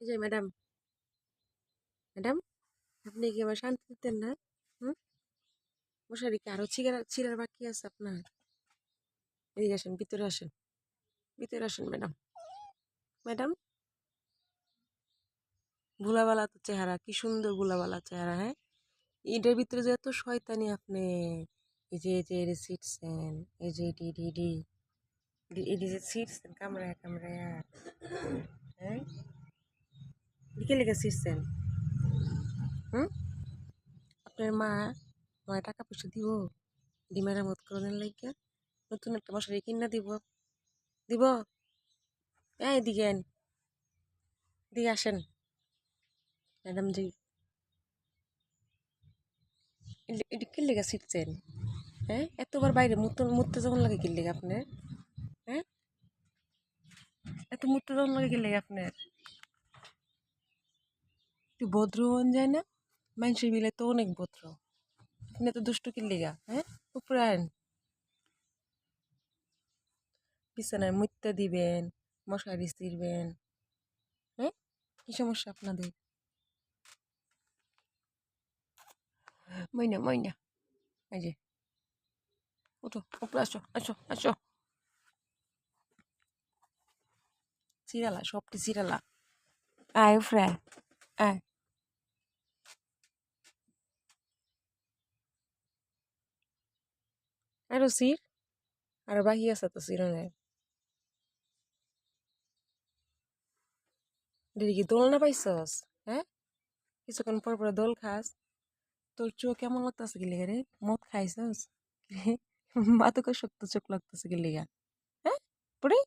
এই যে madam. Madam, আপনি কি আবার শান্তি দিতেন না? হুম? মশারি কি আরও ছিঁড়ার ছিঁড়ার বাকি আছে আপনার? এদিকে আসেন, ভিতরে আসেন। ভিতরে আসেন ম্যাডাম। ম্যাডাম? ভুলাবালা তো চেহারা, কি সুন্দর ভুলাবালা চেহারা হ্যাঁ? এটার ভিতরে যে এত শয়তানি আপনি, এই যে এই যে এর সিটছেন এই যে এটি এটি এটি এটি এটি যে সিটছেন কামড়ায় কামড়ায় হ্যাঁ? বিকে লেগে সিটছেন হুম? আপনার মা নয় টাকা পয়সা দিব, ডিমের মত করোনের লাগিয়া নতুন একটা মশারি কিনা দিব। দিব? এই আন এদিকে আসেন। ম্যাডাম জি। এটি কি লেগে শিখছেন হ্যাঁ? এতবার বাইরে মুতে মুততে যখন লাগে কি লেগে আপনার? হ্যাঁ? এত মুততে যখন লাগে কি লেগে আপনার? একটু ভদ্র হন যায় না, মানুষের মিলে তো অনেক ভদ্র। আপনি এত দুষ্টু কি লেগা হ্যাঁ? উপরে আন বিছানায় মুততে দিবেন, মশারি ছিঁড়বেন হ্যাঁ? কি সমস্যা আপনাদের? মইনা মইনা। এই যে। ওঠো, উপরে আসো আসো আসো। চিরালা, সবটি চিরালা। আয়, উপরে আয়। আয় আরও সির আরও বাকি আছে তো চিরনের দিদি কি দোল না পাইছস হ্যাঁ কিছুক্ষণ পর পর দোল খাস তোর চোখ কেমন লাগতেছে কি লেগে রে মদ খাইছস মাতুকে শক্ত চোখ লাগতেছে কি লেগা হ্যাঁ পড়ে